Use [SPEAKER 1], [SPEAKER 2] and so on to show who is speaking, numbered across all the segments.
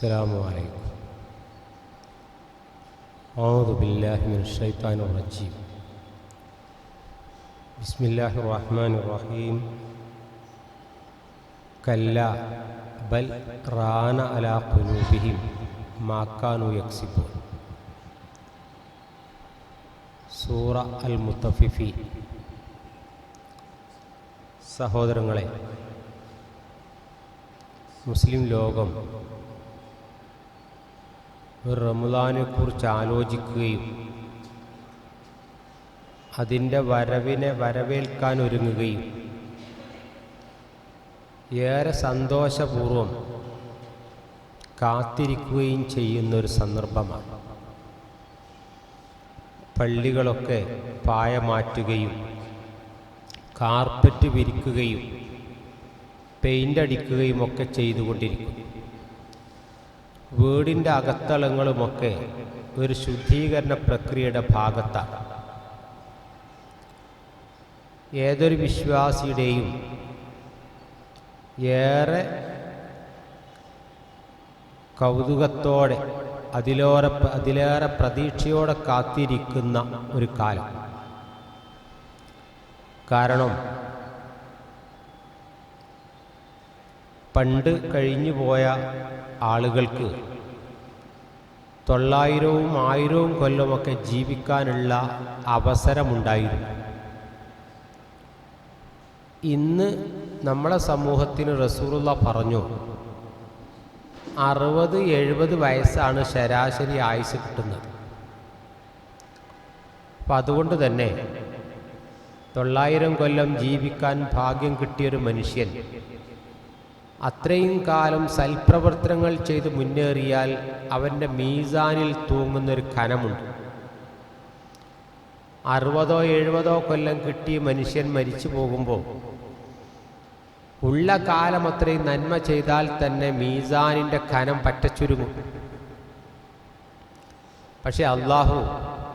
[SPEAKER 1] السلام عليكم أعوذ بالله من الشيطان الرجيم بسم الله الرحمن الرحيم كلا بل ران على قلوبهم ما كانوا يكسبون സൂറ അൽ മുത്തഫിഫി സഹോദരങ്ങളെ മുസ്ലിം ലോകം ഒരു റമുദാനെക്കുറിച്ച് ആലോചിക്കുകയും അതിന്റെ വരവിനെ വരവേൽക്കാൻ ഒരുങ്ങുകയും ഏറെ സന്തോഷപൂർവം കാത്തിരിക്കുകയും ചെയ്യുന്നൊരു സന്ദർഭമാണ്. പള്ളികളൊക്കെ പായ മാറ്റുകയും കാർപ്പറ്റ് വിരിക്കുകയും പെയിന്റ് അടിക്കുകയും ഒക്കെ ചെയ്തുകൊണ്ടിരിക്കും. വീടിന്റെ അകത്തളങ്ങളുമൊക്കെ ഒരു ശുദ്ധീകരണ പ്രക്രിയയുടെ ഭാഗത്താണ്. ഏതൊരു വിശ്വാസിയുടെയും ഏറെ കൗതുകത്തോടെ അതിലോറെ അതിലേറെ പ്രതീക്ഷയോടെ കാത്തിരിക്കുന്ന ഒരു കാലം. കാരണം പണ്ട് കഴിഞ്ഞു പോയ ആളുകൾക്ക് തൊള്ളായിരവും ആയിരവും കൊല്ലമൊക്കെ ജീവിക്കാനുള്ള അവസരമുണ്ടായിരുന്നു. ഇന്ന് നമ്മളെ സമൂഹത്തിന് റസൂറുള്ള പറഞ്ഞു അറുപത് എഴുപത് വയസ്സാണ് ശരാശരി ആയുസ് കിട്ടുന്നത്. അപ്പം അതുകൊണ്ട് തന്നെ തൊള്ളായിരം കൊല്ലം ജീവിക്കാൻ ഭാഗ്യം കിട്ടിയൊരു മനുഷ്യൻ അത്രയും കാലം സൽപ്രവർത്തനങ്ങൾ ചെയ്ത് മുന്നേറിയാൽ അവന്റെ മീസാനിൽ തൂങ്ങുന്നൊരു കനമുണ്ട്. അറുപതോ എഴുപതോ കൊല്ലം കിട്ടിയ മനുഷ്യൻ മരിച്ചു പോകുമ്പോൾ ഉള്ള കാലം അത്രയും നന്മ ചെയ്താൽ തന്നെ മീസാനിന്റെ കനം പറ്റച്ചുരുങ്ങും. പക്ഷെ അള്ളാഹു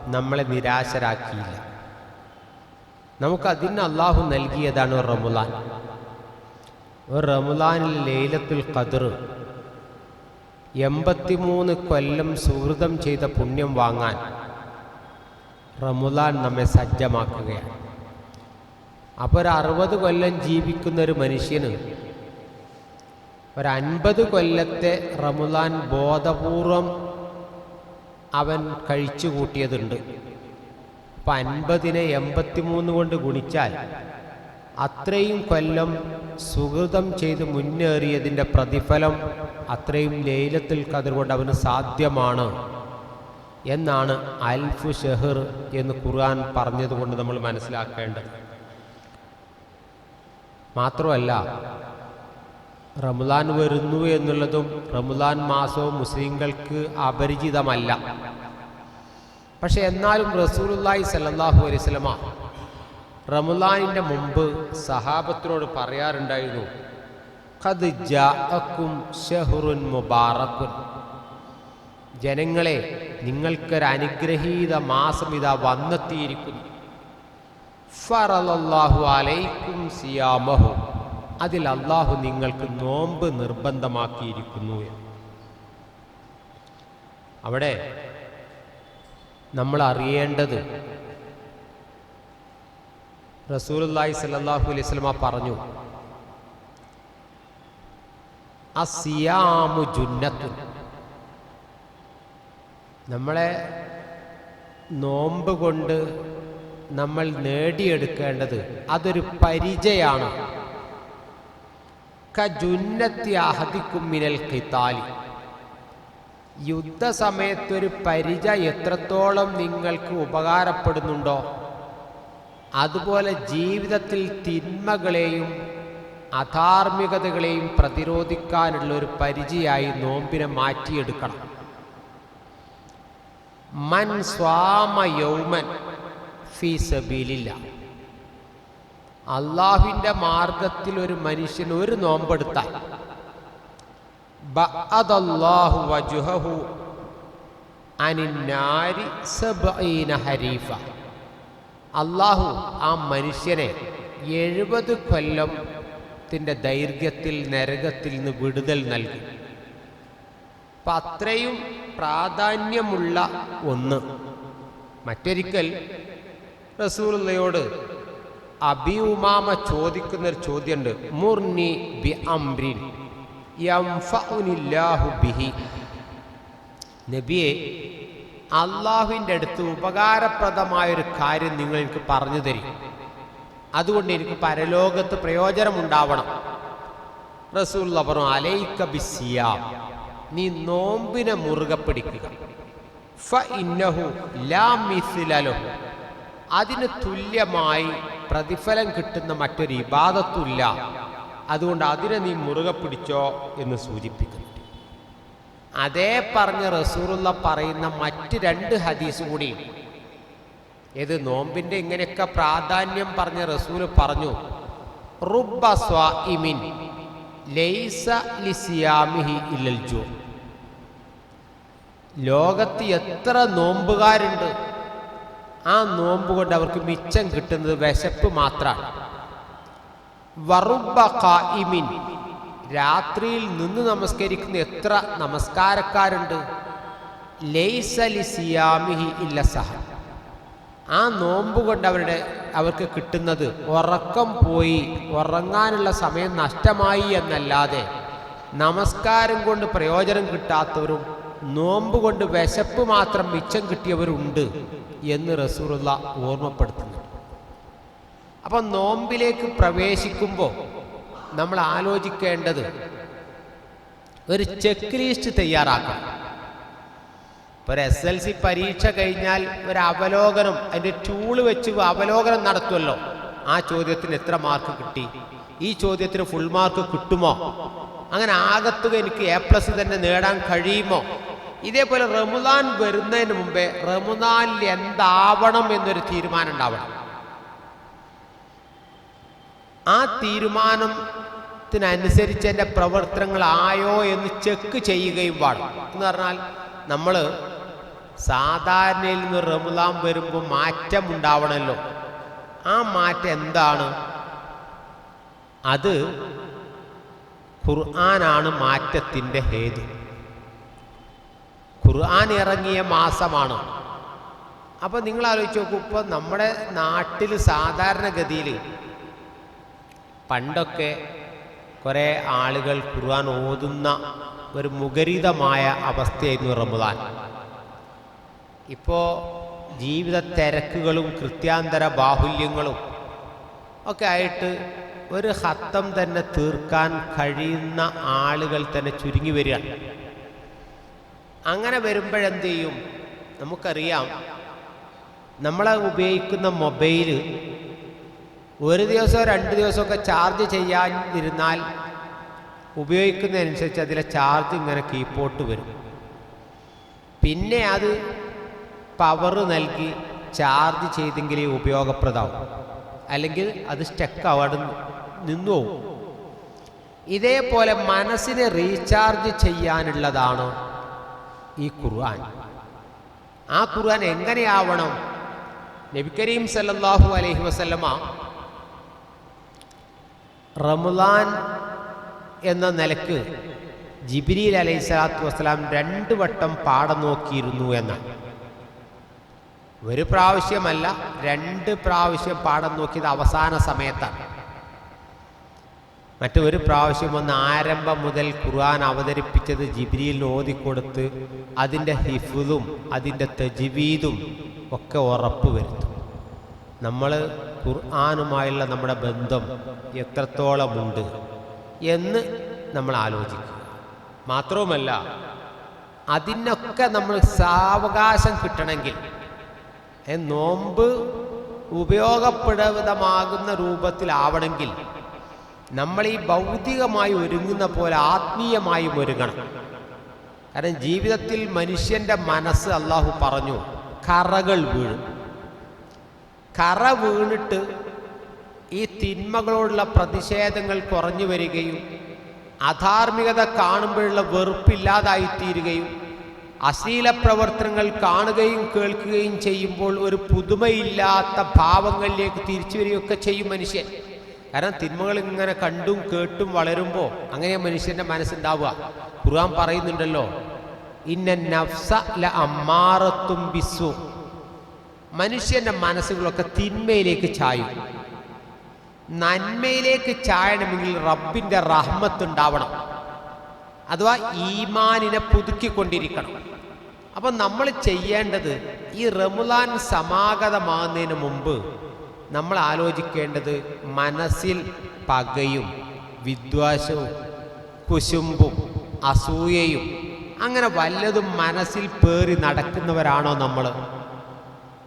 [SPEAKER 1] നമ്മളെ നിരാശരാക്കിയില്ല. നമുക്കതിന് അള്ളാഹു നൽകിയതാണ് റമുലാൻ ഒരു റമുലാനിൽ ലൈലത്തുൽ ഖദർ. എൺപത്തിമൂന്ന് കൊല്ലം സുഹൃതം ചെയ്ത പുണ്യം വാങ്ങാൻ റമുലാൻ നമ്മെ സജ്ജമാക്കുകയാണ്. അപ്പോൾ ഒരു അറുപത് കൊല്ലം ജീവിക്കുന്ന ഒരു മനുഷ്യന് ഒരു അൻപത് കൊല്ലത്തെ റമുലാൻ ബോധപൂർവം അവൻ കഴിച്ചു കൂട്ടിയതുണ്ട് അപ്പം അൻപതിനെ എൺപത്തിമൂന്ന് കൊണ്ട് ഗുണിച്ചാൽ അത്രയും കൊല്ലം സുഹൃതം ചെയ്ത് മുന്നേറിയതിന്റെ പ്രതിഫലം അത്രയും ലേലത്തിൽ കതിർ കൊണ്ട് അവന് സാധ്യമാണ് എന്നാണ് അൽഫു ഷെഹർ എന്ന് ഖുർആൻ പറഞ്ഞതുകൊണ്ട് നമ്മൾ മനസ്സിലാക്കേണ്ടത്. മാത്രമല്ല റമദാൻ വരുന്നു എന്നുള്ളതും റമദാൻ മാസവും മുസ്ലിങ്ങൾക്ക് അപരിചിതമല്ല. പക്ഷെ എന്നാലും റസൂലുല്ലായി സല്ലാഹു അലൈഹി സ്വലമ റമുദാനിന്റെ മുമ്പ് സഹാബത്തിനോട് പറയാറുണ്ടായിരുന്നു ഖദ് ജാഅക്കും ഷെഹുറുൻ മുബാറക്കുൻ ജനങ്ങളെ നിങ്ങൾക്കൊരു അനുഗ്രഹീത മാസം ഇതാ വന്നെത്തിയിരിക്കുന്നു. ഫറലല്ലാഹു അലൈക്കും സിയാമഹു. അതിൽ അള്ളാഹു നിങ്ങൾക്ക് നോമ്പ് നിർബന്ധമാക്കിയിരിക്കുന്നു അവിടെ നമ്മൾ അറിയേണ്ടത് റസൂലുല്ലാഹി സല്ലാഹു അലൈഹി സ്വലമ പറഞ്ഞു അസിയാമു ജുന്നത്തു നമ്മളെ നോമ്പ് കൊണ്ട് നമ്മൾ നേടിയെടുക്കേണ്ടത് അതൊരു പരിചയാണ്. കജുന്നത്തി അഹദിക്കും മിനൽ ഖിത്താലി യുദ്ധസമയത്തൊരു പരിച എത്രത്തോളം നിങ്ങൾക്ക് ഉപകാരപ്പെടുന്നുണ്ടോ? അതുപോലെ ജീവിതത്തിൽ തിന്മകളെയും അധാർമികതകളെയും പ്രതിരോധിക്കാനുള്ള ഒരു പരിചയമായി നോമ്പിനെ മാറ്റിയെടുക്കണം. മൻ സ്വാമ യൗമൻ ഫീ സബീലില്ല. അള്ളാഹുവിന്റെ മാർഗത്തിൽ ഒരു മനുഷ്യൻ ഒരു നോമ്പെടുത്താൽ ബഅദല്ലാഹു അനിന്നാരി സബഈന ഹരീഫ. അള്ളാഹു ആ മനുഷ്യനെ എഴുപത് കൊല്ലത്തിന്റെ ദൈർഘ്യത്തിൽ നരകത്തിൽ നിന്ന് വിടുതൽ നൽകി. അപ്പം അത്രയും പ്രാധാന്യമുള്ള ഒന്ന്. മറ്റൊരിക്കൽ റസൂലുള്ളയോട് അബി ഉമാമ ചോദിക്കുന്നൊരു ചോദ്യമുണ്ട്. മുർനി ബി അംറിൻ ബിഹി. നബിയെ അള്ളാഹുവിന്റെ അടുത്ത് ഉപകാരപ്രദമായൊരു കാര്യം നിങ്ങൾ എനിക്ക് പറഞ്ഞു തരും. അതുകൊണ്ട് എനിക്ക് പരലോകത്ത് പ്രയോജനമുണ്ടാവണം. റസൂള്ള പറഞ്ഞു അലൈക്ക ബിസിയാം നീ നോമ്പിനെ മുറുകെ പിടിക്കുക. അതിന് തുല്യമായി പ്രതിഫലം കിട്ടുന്ന മറ്റൊരു ഇബാദത്തുമില്ല അതുകൊണ്ട് അതിനെ നീ മുറുകെ പിടിച്ചോ എന്ന് സൂചിപ്പിക്കുന്നു. അതേ പറഞ്ഞ റസൂറുള്ള പറയുന്ന മറ്റ് രണ്ട് ഹദീസ് കൂടി. ഏത് നോമ്പിന്റെ ഇങ്ങനെയൊക്കെ പ്രാധാന്യം പറഞ്ഞ റസൂൽ പറഞ്ഞു. റുബ്ബ സ്വാഇമിൻ ലൈസ ലിസിയാമിഹി ഇല്ലൽ ജോ. ലോകത്ത് എത്ര നോമ്പുകാരുണ്ട്. ആ നോമ്പ് കൊണ്ട് അവർക്ക് മിച്ചം കിട്ടുന്നത് വിശപ്പ് മാത്രമാണ് വറുബ ഖായിമിൻ രാത്രിയിൽ നിന്ന് നമസ്കരിക്കുന്ന എത്ര നമസ്കാരക്കാരുണ്ട്? ഇല്ല സഹ. ആ നോമ്പ് കൊണ്ട് അവരുടെ അവർക്ക് കിട്ടുന്നത് ഉറക്കം പോയി ഉറങ്ങാനുള്ള സമയം നഷ്ടമായി എന്നല്ലാതെ നമസ്കാരം കൊണ്ട് പ്രയോജനം കിട്ടാത്തവരും നോമ്പ് കൊണ്ട് വിശപ്പ് മാത്രം മിച്ചം കിട്ടിയവരുണ്ട് എന്ന് റസൂറുള്ള ഓർമ്മപ്പെടുത്തുന്നു. അപ്പം നോമ്പിലേക്ക് പ്രവേശിക്കുമ്പോൾ നമ്മൾ ആലോചിക്കേണ്ടത് ഒരു ചെക്ക് ലിസ്റ്റ് തയ്യാറാക്കണം. ഇപ്പോൾ ഒരു എസ് എൽ സി പരീക്ഷ കഴിഞ്ഞാൽ ഒരു അവലോകനം അതിന്റെ ടൂൾ വെച്ച് അവലോകനം നടത്തുമല്ലോ. ആ ചോദ്യത്തിന് എത്ര മാർക്ക് കിട്ടി? ഈ ചോദ്യത്തിന് ഫുൾ മാർക്ക് കിട്ടുമോ? അങ്ങനെ ആകത്തുക എനിക്ക് എ പ്ലസ് തന്നെ നേടാൻ കഴിയുമോ? ഇതേപോലെ റമുദാൻ വരുന്നതിന് മുമ്പേ റമുദാനിൽ എന്താവണം എന്നൊരു തീരുമാനം ഉണ്ടാവണം. ആ തീരുമാനത്തിനനുസരിച്ച് എന്റെ പ്രവർത്തനങ്ങളായോ എന്ന് ചെക്ക് ചെയ്യുകയും പാടും എന്ന് പറഞ്ഞാൽ നമ്മൾ സാധാരണയിൽ നിന്ന് റമുദാൻ വരുമ്പോൾ മാറ്റം ഉണ്ടാവണമല്ലോ ആ മാറ്റം എന്താണ്? അത് ഖുർആനാണ് മാറ്റത്തിന്റെ ഹേതു. ഖുർആൻ ഇറങ്ങിയ മാസമാണ്. അപ്പോൾ നിങ്ങൾ ആലോചിച്ച് നോക്കൂ ഇപ്പോൾ നമ്മുടെ നാട്ടിൽ സാധാരണഗതിയിൽ പണ്ടൊക്കെ കുറേ ആളുകൾ ഖുർആൻ ഓതുന്ന ഒരു മുഖരിതമായ അവസ്ഥയായിരുന്നു റമദാൻ. ഇപ്പോൾ ജീവിത തിരക്കുകളും കൃത്യാന്തര ബാഹുല്യങ്ങളും ഒക്കെ ആയിട്ട് ഒരു ഹത്തം തന്നെ തീർക്കാൻ കഴിയുന്ന ആളുകൾ തന്നെ ചുരുങ്ങി വരികയാണ്. അങ്ങനെ വരുമ്പോഴെന്ത് ചെയ്യും നമുക്കറിയാം. നമ്മളെ ഉപയോഗിക്കുന്ന മൊബൈൽ ഒരു ദിവസമോ രണ്ട് ദിവസമൊക്കെ ചാർജ് ചെയ്യാതിരുന്നാൽ ഉപയോഗിക്കുന്നതനുസരിച്ച് അതിലെ ചാർജ് ഇങ്ങനെ കീപ്പോട്ട് വരും. പിന്നെ അത് പവർ നൽകി ചാർജ് ചെയ്തെങ്കിലേ ഉപയോഗപ്രദമാവും. അല്ലെങ്കിൽ അത് സ്റ്റക്ക് അവിടെ നിന്നു പോകും ഇതേപോലെ മനസ്സിനെ റീചാർജ് ചെയ്യാനുള്ളതാണ് ഈ ഖുർആൻ. ആ ഖുർആൻ എങ്ങനെയാവണം? നബി കരീം സല്ലല്ലാഹു അലൈഹി വസല്ലമ റമദാൻ എന്ന നിലയ്ക്ക് ജിബിരിയിൽ അലൈഹി സ്വലാത്തു വസ്സലാം രണ്ട് വട്ടം പാഠം നോക്കിയിരുന്നു എന്നാണ് ഒരു പ്രാവശ്യമല്ല രണ്ട് പ്രാവശ്യം പാഠം നോക്കിയത് അവസാന സമയത്താണ്. മറ്റൊരു പ്രാവശ്യം ഒന്ന് ആരംഭം മുതൽ ഖുർആൻ അവതരിപ്പിച്ചത് ജിബ്രിയിലിന് ഓതിക്കൊടുത്ത് അതിന്റെ ഹിഫുദും അതിന്റെ തജ്വീദും ഒക്കെ ഉറപ്പ് വരുത്തും നമ്മൾ ഖുർആാനുമായുള്ള നമ്മുടെ ബന്ധം എത്രത്തോളമുണ്ട് എന്ന് നമ്മൾ ആലോചിക്കുക. മാത്രവുമല്ല അതിനൊക്കെ നമ്മൾ സാവകാശം കിട്ടണമെങ്കിൽ നോമ്പ് ഉപയോഗപ്രദമാകുന്ന രൂപത്തിലാവണമെങ്കിൽ നമ്മൾ ഈ ഭൗതികമായി ഒരുങ്ങുന്ന പോലെ ആത്മീയമായും ഒരുങ്ങണം. കാരണം ജീവിതത്തിൽ മനുഷ്യന്റെ മനസ്സ് അള്ളാഹു പറഞ്ഞു കറകൾ വീഴും. കറ വീണിട്ട് ഈ തിന്മകളോടുള്ള പ്രതിഷേധങ്ങൾ കുറഞ്ഞു വരികയും അധാർമികത കാണുമ്പോഴുള്ള വെറുപ്പില്ലാതായിത്തീരുകയും അശ്ലീല പ്രവർത്തനങ്ങൾ കാണുകയും കേൾക്കുകയും ചെയ്യുമ്പോൾ ഒരു പുതുമയില്ലാത്ത ഭാവങ്ങളിലേക്ക് തിരിച്ചു വരികയൊക്കെ ചെയ്യും മനുഷ്യൻ. കാരണം തിന്മകൾ ഇങ്ങനെ കണ്ടും കേട്ടും വളരുമ്പോൾ അങ്ങനെ മനുഷ്യന്റെ മനസ്സുണ്ടാവുക. ഖുർആൻ പറയുന്നുണ്ടല്ലോ ഇന്ന നഫ്സ ല അമ്മാറത്തും ബിസ്സു മനുഷ്യന്റെ മനസ്സുകളൊക്കെ തിന്മയിലേക്ക് ചായും. നന്മയിലേക്ക് ചായണമെങ്കിൽ റബ്ബിന്റെ റഹ്മത്ത് ഉണ്ടാവണം. അഥവാ ഈമാനിനെ പുതുക്കിക്കൊണ്ടിരിക്കണം. അപ്പം നമ്മൾ ചെയ്യേണ്ടത് ഈ റമുലാൻ സമാഗതമാകുന്നതിന് മുമ്പ് നമ്മൾ ആലോചിക്കേണ്ടത് മനസ്സിൽ പകയും വിദ്വേഷവും കുശുമ്പും അസൂയയും അങ്ങനെ വല്ലതും മനസ്സിൽ പേറി നടക്കുന്നവരാണോ നമ്മൾ?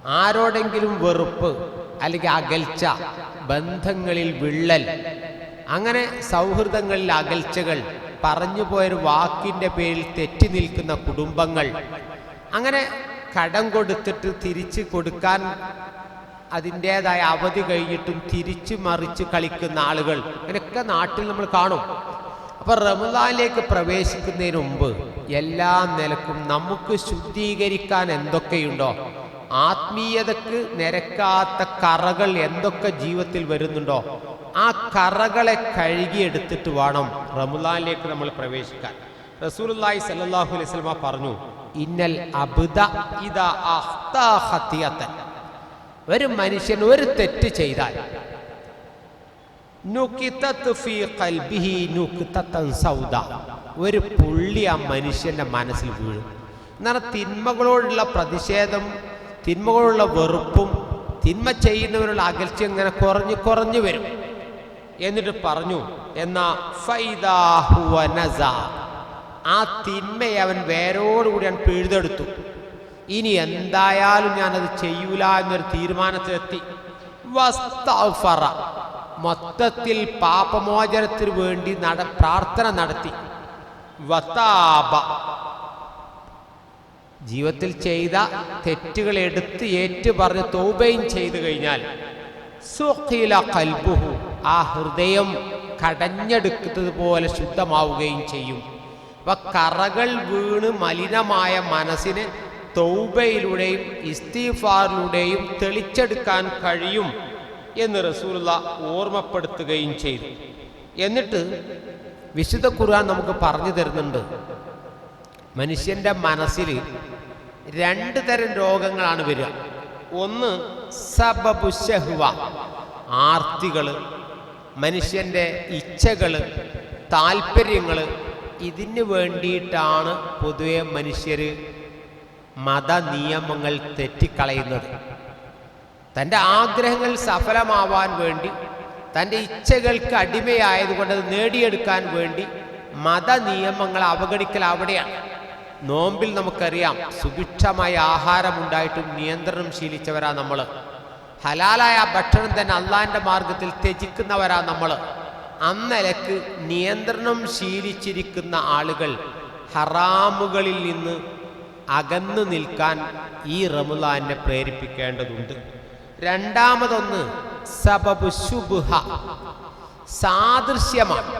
[SPEAKER 1] ആരോടെങ്കിലും വെറുപ്പ് അല്ലെങ്കിൽ അകൽച്ച ബന്ധങ്ങളിൽ വിള്ളൽ അങ്ങനെ സൗഹൃദങ്ങളിൽ അകൽച്ചകൾ പറഞ്ഞു പോയൊരു വാക്കിന്റെ പേരിൽ തെറ്റി നിൽക്കുന്ന കുടുംബങ്ങൾ അങ്ങനെ കടം കൊടുത്തിട്ട് തിരിച്ച് കൊടുക്കാൻ അതിന്റേതായ അവധി കഴിഞ്ഞിട്ടും തിരിച്ചു മറിച്ച് കളിക്കുന്ന ആളുകൾ അങ്ങനെയൊക്കെ നാട്ടിൽ നമ്മൾ കാണും. അപ്പോൾ റമദാനിലേക്ക് പ്രവേശിക്കുന്നതിന് മുമ്പ് എല്ലാ നിലക്കും നമുക്ക് ശുദ്ധീകരിക്കാൻ എന്തൊക്കെയുണ്ടോ? ആത്മീയതക്ക് നിരക്കാത്ത കറകൾ എന്തൊക്കെ ജീവിതത്തിൽ വരുന്നുണ്ടോ? ആ കറകളെ കഴുകിയെടുത്തിട്ട് വേണം റമദാനിലേക്ക് നമ്മൾ പ്രവേശിക്കാൻ. റസൂലുള്ളാഹി സല്ലാഹു അലൈഹി സ്വലമ പറഞ്ഞു ഇന്നൽ അബുദ ഒരു മനുഷ്യൻ ഒരു തെറ്റ് ചെയ്താൽ ഒരു പുള്ളി ആ മനുഷ്യന്റെ മനസ്സിൽ വീഴും. എന്നാൽ തിന്മകളോടുള്ള പ്രതിഷേധം തിന്മകളോടുള്ള വെറുപ്പും തിന്മ ചെയ്യുന്നവരുള്ള അകൽച്ച ഇങ്ങനെ കുറഞ്ഞു കുറഞ്ഞു വരും. എന്നിട്ട് പറഞ്ഞു എന്നാ. ആ തിന്മയെ അവൻ വേരോടുകൂടി അവൻ പിഴുതെടുത്തു. ഇനി എന്തായാലും ഞാനത് ചെയ്യൂല എന്നൊരു തീരുമാനത്തിലെത്തി. മൊത്തത്തിൽ പാപമോചനത്തിന് വേണ്ടി നട പ്രാർത്ഥന നടത്തി. വതാബ. ജീവിതത്തിൽ ചെയ്ത തെറ്റുകൾ എടുത്ത് ഏറ്റു പറഞ്ഞ് തോബയും ചെയ്തു കഴിഞ്ഞാൽ സുഖീല ആ ഹൃദയം കടഞ്ഞെടുക്കുന്നത് പോലെ ശുദ്ധമാവുകയും ചെയ്യും. അപ്പൊ കറകൾ വീണ് മലിനമായ മനസ്സിന് തൗബയിലൂടെയും ഇസ്തീഫാറിലൂടെയും തെളിച്ചെടുക്കാൻ കഴിയും എന്ന് റസൂലുള്ള ഓർമ്മപ്പെടുത്തുകയും ചെയ്തു. എന്നിട്ട് വിശുദ്ധ ഖുർആൻ നമുക്ക് പറഞ്ഞു തരുന്നുണ്ട്. മനുഷ്യന്റെ മനസ്സിൽ രണ്ട് തരം രോഗങ്ങളാണ് വരിക. ഒന്ന് സബബു ശഹ്വ ആർത്തികൾ മനുഷ്യന്റെ ഇച്ഛകൾ താല്പര്യങ്ങൾ ഇതിന് വേണ്ടിയിട്ടാണ് പൊതുവെ മനുഷ്യർ മത നിയമങ്ങൾ തെറ്റിക്കളയുന്നത്. തന്റെ ആഗ്രഹങ്ങൾ സഫലമാവാൻ വേണ്ടി തന്റെ ഇച്ഛകൾക്ക് അടിമയായതുകൊണ്ട് അത് നേടിയെടുക്കാൻ വേണ്ടി മത നിയമങ്ങൾ അവഗണിക്കൽ അവിടെയാണ്. നോമ്പിൽ നമുക്കറിയാം സുഭിക്ഷമായ ആഹാരം ഉണ്ടായിട്ടും നിയന്ത്രണം ശീലിച്ചവരാ നമ്മൾ ഹലാലായ ഭക്ഷണം തന്നെ അള്ളാന്റെ മാർഗത്തിൽ ത്യജിക്കുന്നവരാ നമ്മൾ അന്നലക്ക് നിയന്ത്രണം ശീലിച്ചിരിക്കുന്ന ആളുകൾ ഹറാമുകളിൽ നിന്ന് അകന്നു നിൽക്കാൻ ഈ റമുലാനെ പ്രേരിപ്പിക്കേണ്ടതുണ്ട്. രണ്ടാമതൊന്ന് സബബു ശുബുഹ. സാദൃശ്യമാണ്.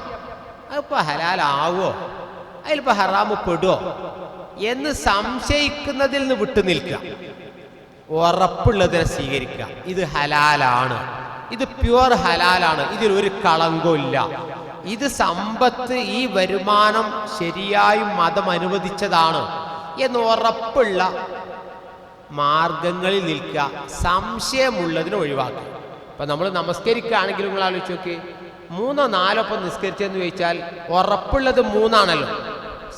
[SPEAKER 1] അതിപ്പോ ഹലാലാവോ? അതിലിപ്പോ ഹറാമ് പെടുവോ എന്ന് സംശയിക്കുന്നതിൽ നിന്ന് വിട്ടു നിൽക്കുക. ഉറപ്പുള്ളതിനെ സ്വീകരിക്കുക. ഇത് ഹലാലാണ്. ഇത് പ്യുവർ ഹലാലാണ്. ഇതിൽ ഒരു കളങ്കമില്ല ഇത് സമ്പത്ത് ഈ വരുമാനം ശരിയായും മതം അനുവദിച്ചതാണ് എന്ന് ഉറപ്പുള്ള മാർഗങ്ങളിൽ നിൽക്കുക. സംശയമുള്ളതിനെ ഒഴിവാക്കുക. ഇപ്പൊ നമ്മൾ നമസ്കരിക്കുകയാണെങ്കിൽ നിങ്ങൾ ആലോചിച്ച് നോക്കി. മൂന്നോ നാലോ ഒപ്പം നിസ്കരിച്ചെന്ന് ചോദിച്ചാൽ ഉറപ്പുള്ളത് മൂന്നാണല്ലോ.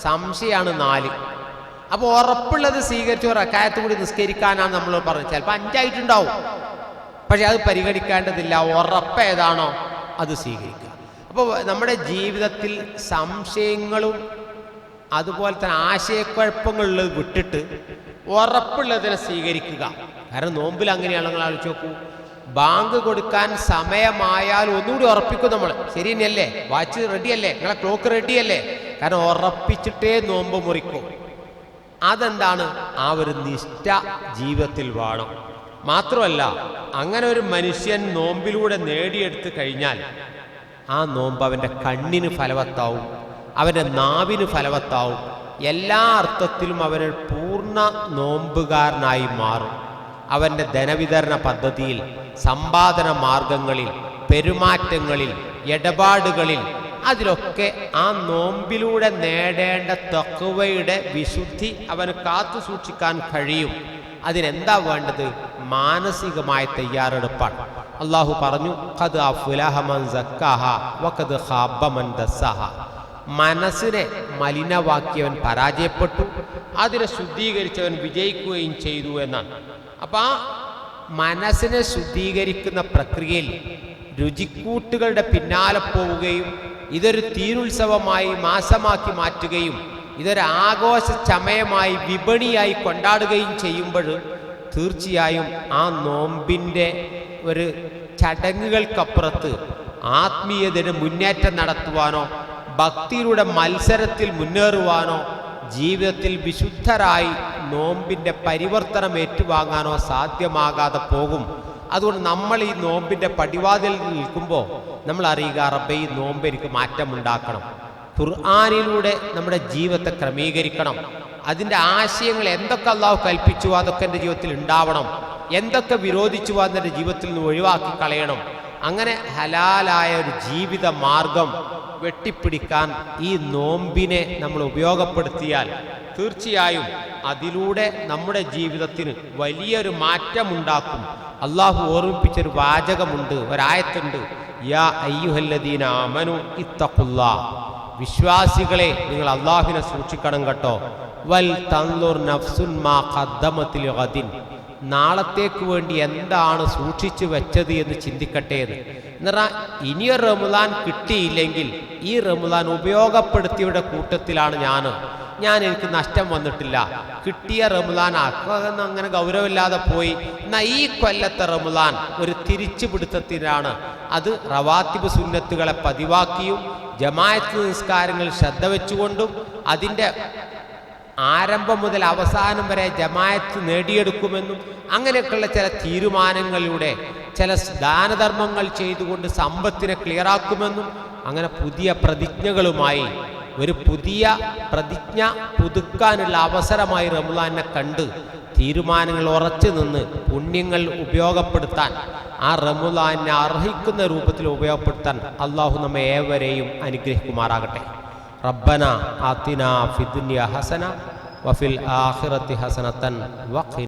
[SPEAKER 1] സംശയമാണ് നാല്. അപ്പോൾ ഉറപ്പുള്ളത് സ്വീകരിച്ച് ഒരു അക്കായത്ത് കൂടി നിസ്കരിക്കാനാണ് നമ്മൾ പറഞ്ഞത്. ചിലപ്പോൾ അഞ്ചായിട്ടുണ്ടാവും. പക്ഷെ അത് പരിഗണിക്കേണ്ടതില്ല. ഉറപ്പ് ഏതാണോ അത് സ്വീകരിക്കുക. അപ്പോൾ നമ്മുടെ ജീവിതത്തിൽ സംശയങ്ങളും അതുപോലെ തന്നെ ആശയക്കുഴപ്പങ്ങളുള്ളത് വിട്ടിട്ട് ഉറപ്പുള്ളതിനെ സ്വീകരിക്കുക. കാരണം നോമ്പിൽ അങ്ങനെയാണ് നിങ്ങൾ ആലോചിച്ച് നോക്കൂ. ബാങ്ക് കൊടുക്കാൻ സമയമായാൽ ഒന്നുകൂടി ഉറപ്പിക്കും നമ്മൾ ശരി തന്നെയല്ലേ? വാച്ച് റെഡിയല്ലേ? നിങ്ങളെ ക്ലോക്ക് റെഡിയല്ലേ? കാരണം ഉറപ്പിച്ചിട്ടേ നോമ്പ് മുറിക്കും. അതെന്താണ്? ആ ഒരു നിഷ്ഠ ജീവിതത്തിൽ വേണം. മാത്രമല്ല അങ്ങനെ ഒരു മനുഷ്യൻ നോമ്പിലൂടെ നേടിയെടുത്തു കഴിഞ്ഞാൽ ആ നോമ്പ് അവന്റെ കണ്ണിന് ഫലവത്താവും അവന്റെ നാവിന് ഫലവത്താവും എല്ലാ അർത്ഥത്തിലും അവൻ പൂർണ നോമ്പുകാരനായി മാറും. അവന്റെ ധനവിതരണ പദ്ധതിയിൽ സമ്പാദന മാർഗങ്ങളിൽ പെരുമാറ്റങ്ങളിൽ ഇടപാടുകളിൽ അതിലൊക്കെ ആ നോമ്പിലൂടെ നേടേണ്ട തക്കുവയുടെ വിശുദ്ധി അവന് കാത്തു സൂക്ഷിക്കാൻ കഴിയും. അതിനെന്താ വേണ്ടത്? മാനസികമായ തയ്യാറെടുപ്പാണ്. അള്ളാഹു പറഞ്ഞു ഖദ് ദസ്സഹ. മനസ്സിനെ മലിനവാക്കിയവൻ പരാജയപ്പെട്ടു. അതിനെ ശുദ്ധീകരിച്ചവൻ വിജയിക്കുകയും ചെയ്തു എന്നാണ്. അപ്പം ആ മനസ്സിനെ ശുദ്ധീകരിക്കുന്ന പ്രക്രിയയിൽ രുചിക്കൂട്ടുകളുടെ പിന്നാലെ പോവുകയും ഇതൊരു തീരുത്സവമായി മാസമാക്കി മാറ്റുകയും ഇതൊരു ആഘോഷ ചമയമായി വിപണിയായി കൊണ്ടാടുകയും ചെയ്യുമ്പോൾ തീർച്ചയായും ആ നോമ്പിന്റെ ഒരു ചടങ്ങുകൾക്കപ്പുറത്ത് ആത്മീയതയുടെ മുന്നേറ്റം നടത്തുവാനോ ഭക്തിയുടെ മത്സരത്തിൽ മുന്നേറുവാനോ ജീവിതത്തിൽ വിശുദ്ധരായി നോമ്പിന്റെ പരിവർത്തനം ഏറ്റുവാങ്ങാനോ സാധ്യമാകാതെ പോകും. അതുകൊണ്ട് നമ്മൾ ഈ നോമ്പിന്റെ പടിവാതിൽ നിൽക്കുമ്പോൾ നമ്മൾ അറിയുക റബ്ബെ ഈ നോമ്പ് എനിക്ക് മാറ്റമുണ്ടാക്കണം. ഖുർആാനിലൂടെ നമ്മുടെ ജീവിതത്തെ ക്രമീകരിക്കണം. അതിന്റെ ആശയങ്ങൾ എന്തൊക്കെ അള്ളാഹു കൽപ്പിച്ചു അതൊക്കെ എന്റെ ജീവിതത്തിൽ ഉണ്ടാവണം. എന്തൊക്കെ വിരോധിച്ചു എന്റെ ജീവിതത്തിൽ നിന്ന് ഒഴിവാക്കി കളയണം. അങ്ങനെ ഹലാലായ ഒരു ജീവിത മാർഗം വെട്ടിപ്പിടിക്കാൻ ഈ നോമ്പിനെ നമ്മൾ ഉപയോഗപ്പെടുത്തിയാൽ തീർച്ചയായും അതിലൂടെ നമ്മുടെ ജീവിതത്തിന് വലിയൊരു മാറ്റമുണ്ടാക്കും. അള്ളാഹു ഓർമ്മിപ്പിച്ചൊരു വാചകമുണ്ട് ഒരായത്തുണ്ട്. യാ അയ്യുഹല്ലദീന അമനു ഇത്തഖുല്ലാ. വിശ്വാസികളെ നിങ്ങൾ അള്ളാഹുവിനെ സൂക്ഷിക്കണം കേട്ടോ. വൽ തന്നൂർ നഫ്സുൻ മാ ഖദ്ദമത്തിൽ ഗദിൻ. നാളത്തേക്ക് വേണ്ടി എന്താണ് സൂക്ഷിച്ചു വെച്ചത് എന്ന് ചിന്തിക്കട്ടെ എന്ന്. എന്നാൽ ഇനിയൊരു റമുദാൻ കിട്ടിയില്ലെങ്കിൽ ഈ റമുദാൻ ഉപയോഗപ്പെടുത്തിയവരുടെ കൂട്ടത്തിലാണ് ഞാൻ ഞാൻ എനിക്ക് നഷ്ടം വന്നിട്ടില്ല. കിട്ടിയ റമുദാൻ അക്കൊന്നും അങ്ങനെ ഗൗരവമില്ലാതെ പോയി. എന്നാൽ ഈ കൊല്ലത്തെ റമുദാൻ ഒരു തിരിച്ചുപിടുത്തത്തിനാണ് അത് റവാത്തിബ് സുന്നത്തുകളെ പതിവാക്കിയും ജമായത്ത് നിസ്കാരങ്ങൾ ശ്രദ്ധ വെച്ചുകൊണ്ടും അതിന്റെ ആരംഭം മുതൽ അവസാനം വരെ ജമായത്ത് നേടിയെടുക്കുമെന്നും അങ്ങനെയൊക്കെയുള്ള ചില തീരുമാനങ്ങളിലൂടെ ചില ദാനധർമ്മങ്ങൾ ചെയ്തുകൊണ്ട് സമ്പത്തിനെ ക്ലിയറാക്കുമെന്നും അങ്ങനെ പുതിയ പ്രതിജ്ഞകളുമായി ഒരു പുതിയ പ്രതിജ്ഞ പുതുക്കാനുള്ള അവസരമായി റംലാനെ കണ്ട് തീരുമാനങ്ങൾ ഉറച്ചു നിന്ന് പുണ്യങ്ങൾ ഉപയോഗപ്പെടുത്താൻ ആ റമുലാനെ അർഹിക്കുന്ന രൂപത്തിൽ ഉപയോഗപ്പെടുത്താൻ അള്ളാഹു നമ്മെ ഏവരെയും അനുഗ്രഹിക്കുമാറാകട്ടെ. റബ്ബന ആത്തിന ഫിദുന്യ ഹസന വഫിൽ ആഖിറത്തി ഹസനത്തൻ വഖി